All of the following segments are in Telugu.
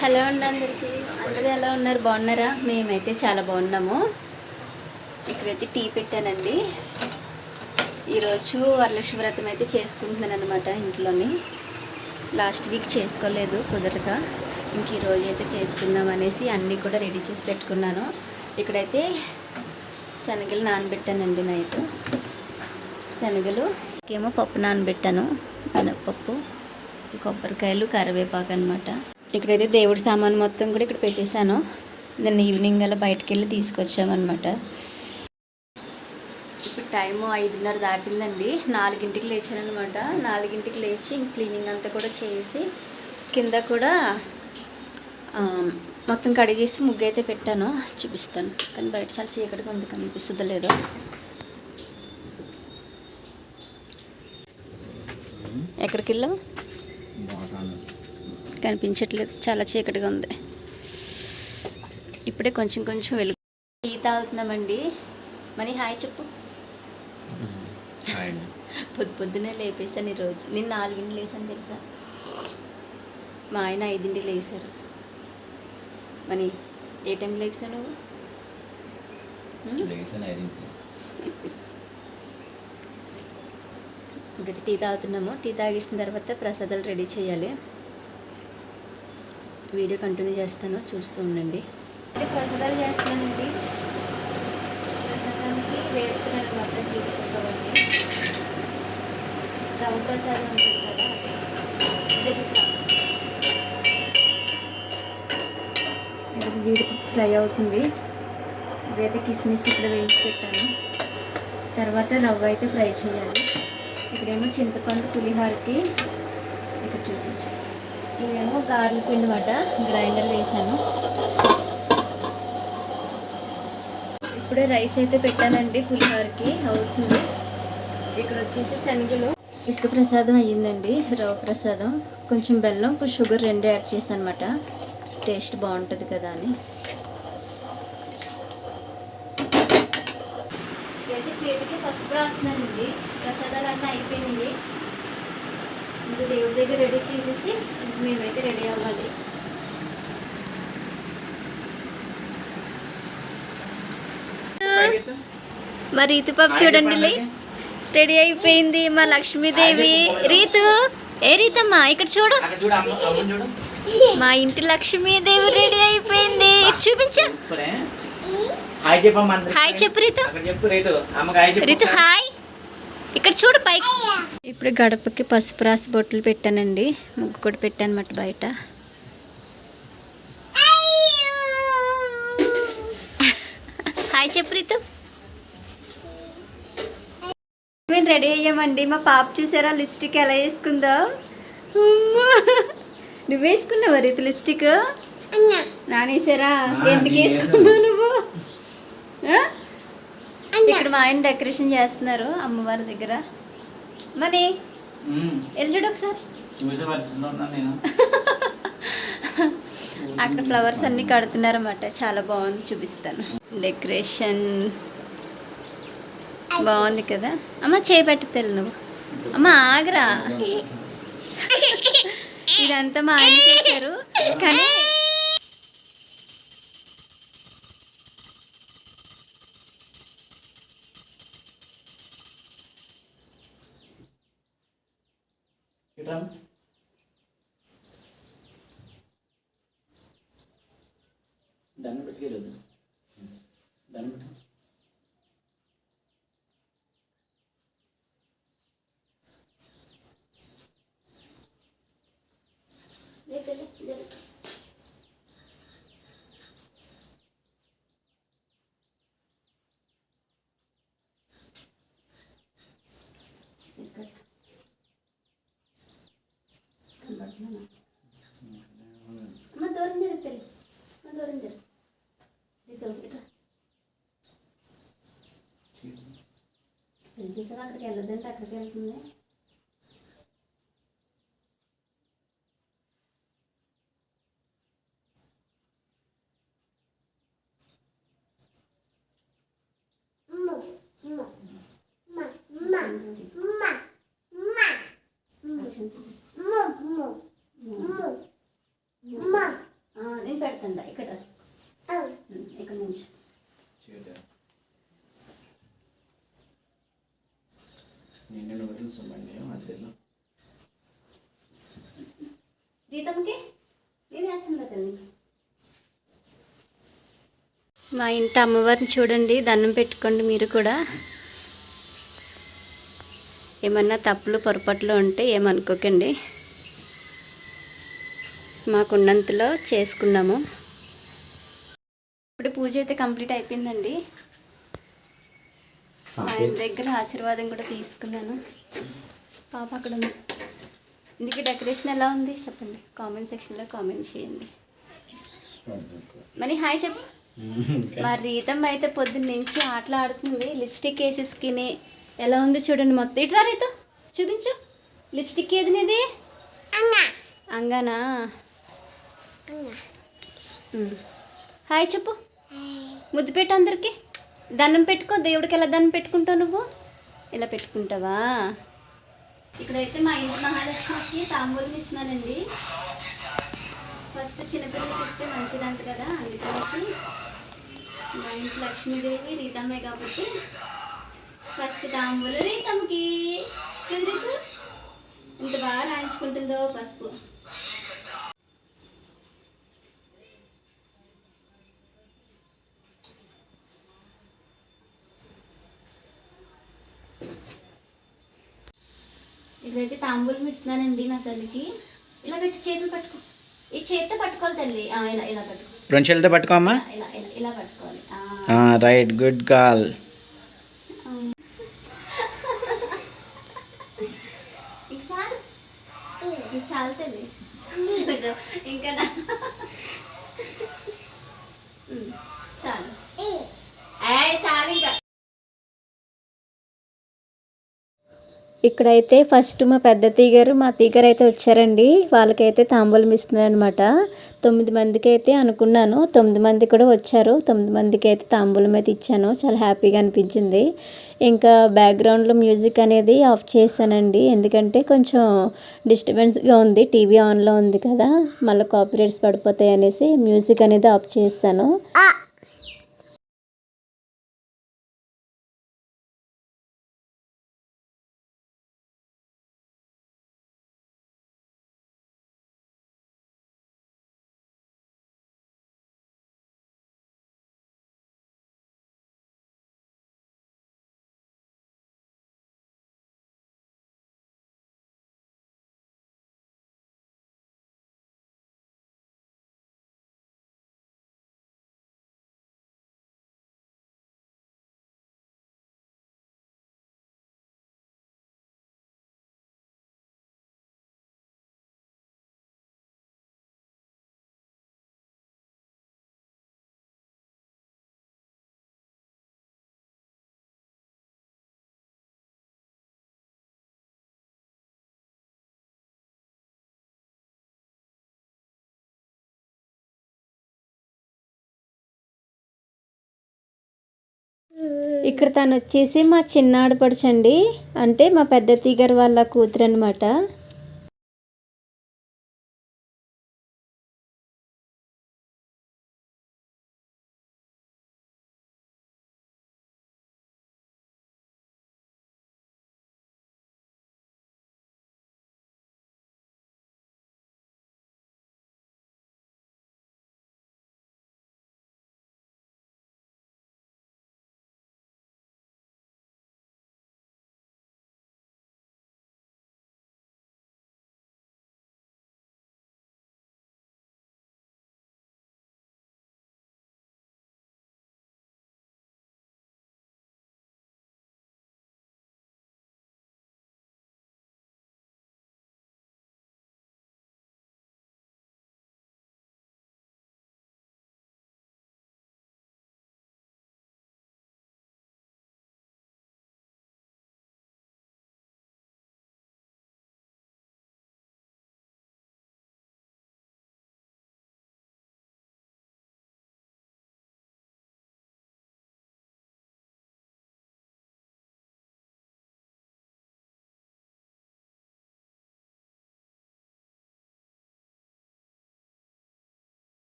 హలో అండి అందరికీ. అందరూ ఎలా ఉన్నారు? బాగున్నారా? మేమైతే చాలా బాగున్నాము. ఇక్కడైతే టీ పెట్టానండి. ఈరోజు వరలక్ష్మి వ్రతం అయితే చేసుకుంటున్నాను అనమాట ఇంట్లోని. లాస్ట్ వీక్ చేసుకోలేదు కుదరక. ఇంక ఈరోజు అయితే చేసుకుందాం అనేసి అన్నీ కూడా రెడీ చేసి పెట్టుకున్నాను. ఇక్కడైతే శనగలు నానబెట్టానండి నైట్. శనగలు ఏమో పప్పు నానబెట్టాను. మినప్పప్పు కొబ్బరికాయలు కరివేపాకు అనమాట ఇక్కడైతే దేవుడి సామాను మొత్తం కూడా ఇక్కడ పెట్టేశాను. నిన్న ఈవినింగ్ అలా బయటకు వెళ్ళి తీసుకొచ్చామన్నమాట. ఇప్పుడు టైము ఐదున్నర దాటిందండి. నాలుగింటికి లేచానమాట నాలుగింటికి లేచి క్లీనింగ్ అంతా కూడా చేసి కింద కూడా మొత్తం కడిగేసి ముగ్గు అయితే పెట్టాను. చూపిస్తాను. కానీ బయట చాలా చీకటిగా ఉంది కనిపిస్తుందో లేదో. ఎక్కడికి వెళ్ళావు కనిపించట్లేదు. చాలా చీకటిగా ఉంది. ఇప్పుడే కొంచెం కొంచెం వెలుగు. టీ తాగుతున్నామండి. మనీ హాయ్ చెప్పు. పొద్దు పొద్దునే లేపేశాను ఈరోజు. నేను నాలుగింటికి లేసాను తెలుసా? మా ఆయన ఐదింటికి లేచారు మనీ ఏ టైంకి లేచావు నువ్వు? ఇప్పుడు టీ తాగుతున్నాము. టీ తాగేసిన తర్వాత ప్రసాదాలు రెడీ చేయాలి. వీడియో కంటిన్యూ చేస్తాను చూస్తూ ఉండండి. ప్రసాదాలు చేస్తున్నానండి ప్రసాదానికి వేస్తున్నాను మొత్తం తీసుకోవాలి. రవ్వ ప్రసాదం ఉంటుంది కదా ఇట్లా. జీడిపప్పు ఫ్రై అవుతుంది. ఇదైతే కిస్మిస్ ఇక్కడ వేయించి పెట్టాను. తర్వాత రవ్వ అయితే ఫ్రై చేయాలి. ఇక్కడేమో చింతపండు పులిహోరకి ఇవేమో గార్లు పిండి మాట గ్రైండర్ వేసాను. ఇప్పుడే రైస్ అయితే పెట్టానండి పులిహోరకి అవుతుంది. ఇక్కడ వచ్చేసి శనగలు. ఇప్పుడు ప్రసాదం అయ్యిందండి రవ ప్రసాదం. కొంచెం బెల్లం కొంచెం షుగర్ రెండు యాడ్ చేశాను అనమాట టేస్ట్ బాగుంటుంది కదా అని. ప్లేట్కి పసుపు రాస్తున్నానండి. ప్రసాదాలు అన్నీ అయిపోయినాయి. ఇంకా దేవుడి దగ్గర రెడీ చేసేసి మేమైతే రెడీ అవ్వాలి. మా రీతు పాప చూడండి రెడీ అయిపోయింది మా లక్ష్మీదేవి. రీతు ఏ రీతమ్మా? ఇక్కడ చూడు. అక్కడ చూడు అమ్మ అమ్మని చూడు. మా ఇంటి లక్ష్మీదేవి రెడీ అయిపోయింది. ఇటు చూపించు. హాయ్ చెప్పు రీతు. రీతు హాయ్. ఇక్కడ చూడు పైకి ఇప్పుడు గడపకి పసుపు రాసి బొట్లు పెట్టానండి. ముగ్గు కూడా పెట్టాను అన్నమాట బయట. హాయ్ చెప్పు రీతు. మేము రెడీ అయ్యామండి. మా పాప చూసారా లిప్స్టిక్ ఎలా వేసుకుందో. నువ్వు వేసుకున్నావా రీతు లిప్స్టిక్? నానేసారా? ఎందుకు నేను వేసుకున్నావు నువ్వు? ఇక్కడ మా ఆయన డెకరేషన్ చేస్తున్నారు అమ్మవారి దగ్గర. మనీ చూడు ఒకసారి. అక్కడ ఫ్లవర్స్ అన్ని కడుతున్నారు అన్నమాట చాలా బాగుంది చూపిస్తాను. డెకరేషన్ బాగుంది కదా. అమ్మ చేపట్టి తెలు నువ్వు. అమ్మ ఆగరా. ఇదంతా మా ఆయన చేశారు. కానీ ఇట్రా దండం పెట్టుకోలేదు దండం పెట్టు అమ్మ దూరం జరుగు తెలు అమ్మ దూరం జరుగు ఇటు ఇటు ఏం చేసారు అక్కడికి వెళ్ళదంటే అక్కడికి మధ్యలో నేను వేస్తాను తల్లి? మా ఇంటి అమ్మవారిని చూడండి దండం పెట్టుకోండి మీరు కూడా. ఏమన్నా తప్పులు పొరపాట్లు ఉంటే ఏమనుకోకండి. మాకున్నంతలో చేసుకున్నాము. ఇప్పుడు పూజ అయితే కంప్లీట్ అయిపోయిందండి. ఆయన దగ్గర ఆశీర్వాదం కూడా తీసుకున్నాను. పాప అక్కడ ఉంది. ఇందుకే డెకరేషన్ ఎలా ఉంది చెప్పండి. కామెంట్ సెక్షన్లో కామెంట్ చేయండి. మరి హాయ్ చెప్పు. మా రీతం అయితే పొద్దున్న నుంచి ఆటలు ఆడుతుంది. లిప్స్టిక్ వేసి స్కిన్ ఎలా ఉంది చూడండి మొత్తం. ఇట్రా రీతం. చూపించు. లిప్స్టిక్ ఏది నీది అంగానా. హాయ్ చెప్పు. ముద్దు పెట్టు అందరికి. దండం పెట్టుకో దేవుడికి ఎలా దండం పెట్టుకుంటావు నువ్వు? ఇలా పెట్టుకుంటావా? ఇక్కడైతే మా ఇంటి మహాలక్ష్మికి తాంబూలం ఇస్తున్నానండి. ఫస్ట్ చిన్నపిల్లలకి ఇస్తే మంచిదంట కదా అందుకనేసి మా ఇంటి లక్ష్మీదేవి రీతమ్మే కాబట్టి ఫస్ట్ తాంబూలు రీతమ్మకి. ఎంత బాగా రాయించుకుంటుందో పసుపు. తాంబూలం ఇస్తున్నానండి నా తల్లికి. ఇలా పెట్టి చేతులు పట్టుకో. ఈ చేతితో పట్టుకోవాలి తల్లి. ఇలా ఇలా పట్టుకో. రెండు చేతులతో పట్టుకో అమ్మా ఇలా ఇలా పట్టుకోవాలి. రైట్ గుడ్ కాల్ ఇంక చాలు. తల్లి. ఇంకా చాలు ఇంకా. ఇక్కడైతే ఫస్ట్ మా పెద్ద తీగారు మా తీగారు అయితే వచ్చారండి. వాళ్ళకైతే తాంబూలం ఇస్తున్నారు అనమాట తొమ్మిది మందికి అయితే అనుకున్నాను. తొమ్మిది మంది కూడా వచ్చారు. తొమ్మిది మందికి అయితే తాంబూలం అయితే ఇచ్చాను. చాలా హ్యాపీగా అనిపించింది. ఇంకా బ్యాక్గ్రౌండ్లో మ్యూజిక్ అనేది ఆఫ్ చేశానండి. ఎందుకంటే కొంచెం డిస్టర్బెన్స్గా ఉంది. టీవీ ఆన్లో ఉంది కదా. మళ్ళీ కాపీరైట్స్ పడిపోతాయి అనేసి మ్యూజిక్ అనేది ఆఫ్ చేశాను. ఇక్కడ తను వచ్చేసి మా చిన్న ఆడపడుచండి అంటే మా పెద్ద తీగర వాళ్ళ కూతురు అనమాట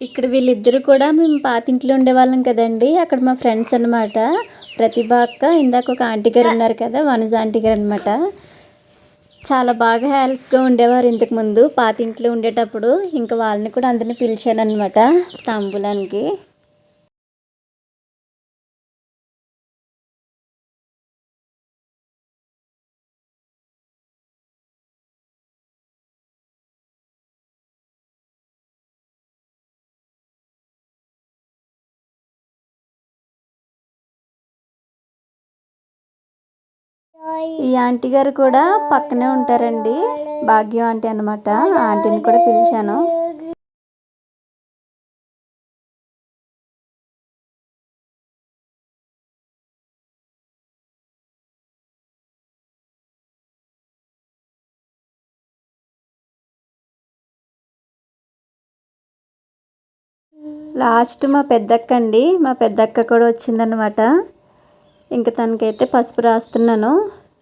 ఇక్కడ వీళ్ళిద్దరు కూడా మేము పాతింట్లో ఉండేవాళ్ళం కదండి. అక్కడ మా ఫ్రెండ్స్ అనమాట ప్రతిభ అక్క ఇందాక ఒక ఆంటీ గారు ఉన్నారు కదా వనజ ఆంటీ గారు అనమాట చాలా బాగా హెల్ప్గా ఉండేవారు ఇంతకు ముందు పాతింట్లో ఉండేటప్పుడు ఇంకా వాళ్ళని కూడా అందరిని పిలిచాను అనమాట తాంబూలానికి. ఈ ఆంటీ గారు కూడా పక్కనే ఉంటారండి. భాగ్యం ఆంటీ అనమాట ఆంటీని కూడా పిలిచాను. లాస్ట్ మా పెద్దక్క అండి. మా పెద్దక్క కూడా వచ్చిందనమాట ఇంకా తనకైతే పసుపు రాస్తున్నాను.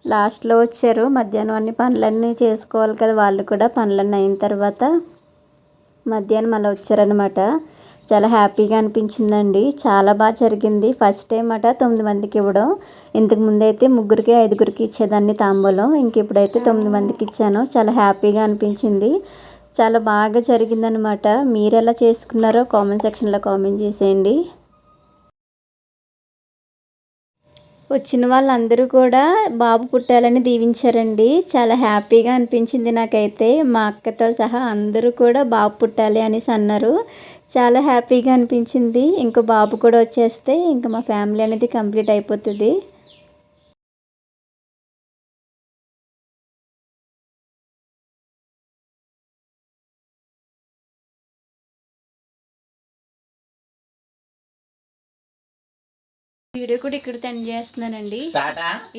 లాస్ట్లో వచ్చారు. మధ్యాహ్నం అన్ని పనులన్నీ చేసుకోవాలి కదా. వాళ్ళు కూడా పనులన్నీ అయిన తర్వాత మధ్యాహ్నం అలా వచ్చారనమాట చాలా హ్యాపీగా అనిపించిందండి. చాలా బాగా జరిగింది. ఫస్ట్ టైం అట తొమ్మిది మందికి ఇవ్వడం. ఇంతకు ముందు అయితే ముగ్గురికి ఐదుగురికి ఇచ్చేదాన్ని తాంబూలం. ఇంక ఇప్పుడైతే తొమ్మిది మందికి ఇచ్చాను. చాలా హ్యాపీగా అనిపించింది. చాలా బాగా జరిగిందనమాట మీరు ఎలా చేసుకున్నారో కామెంట్ సెక్షన్లో కామెంట్ చేసేయండి. వచ్చిన వాళ్ళందరూ కూడా బాబు పుట్టాలని దీవించారండి. చాలా హ్యాపీగా అనిపించింది నాకైతే. మా అక్కతో సహా అందరూ కూడా బాబు పుట్టాలి అనేసి అన్నారు. చాలా హ్యాపీగా అనిపించింది. ఇంకో బాబు కూడా వచ్చేస్తే ఇంకా మా ఫ్యామిలీ అనేది కంప్లీట్ అయిపోతుంది. వీడియో కూడా ఇక్కడితో ఎండ్ చేస్తున్నానండి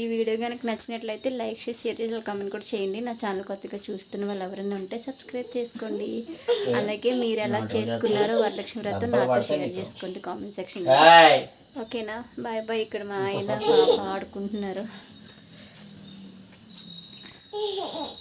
ఈ వీడియో కనుక నచ్చినట్లయితే లైక్ చేసి షేర్ చేసి కామెంట్ కూడా చేయండి. నా ఛానల్ కొత్తగా చూస్తున్న వాళ్ళు ఎవరైనా ఉంటే సబ్స్క్రైబ్ చేసుకోండి. అలాగే మీరు ఎలా చేసుకున్నారో వరలక్ష్మి వ్రత నాతో షేర్ చేసుకోండి కామెంట్ సెక్షన్ ఓకేనా? బాయ్ బాయ్ ఇక్కడ మా ఆయన పాప ఆడుకుంటున్నారు.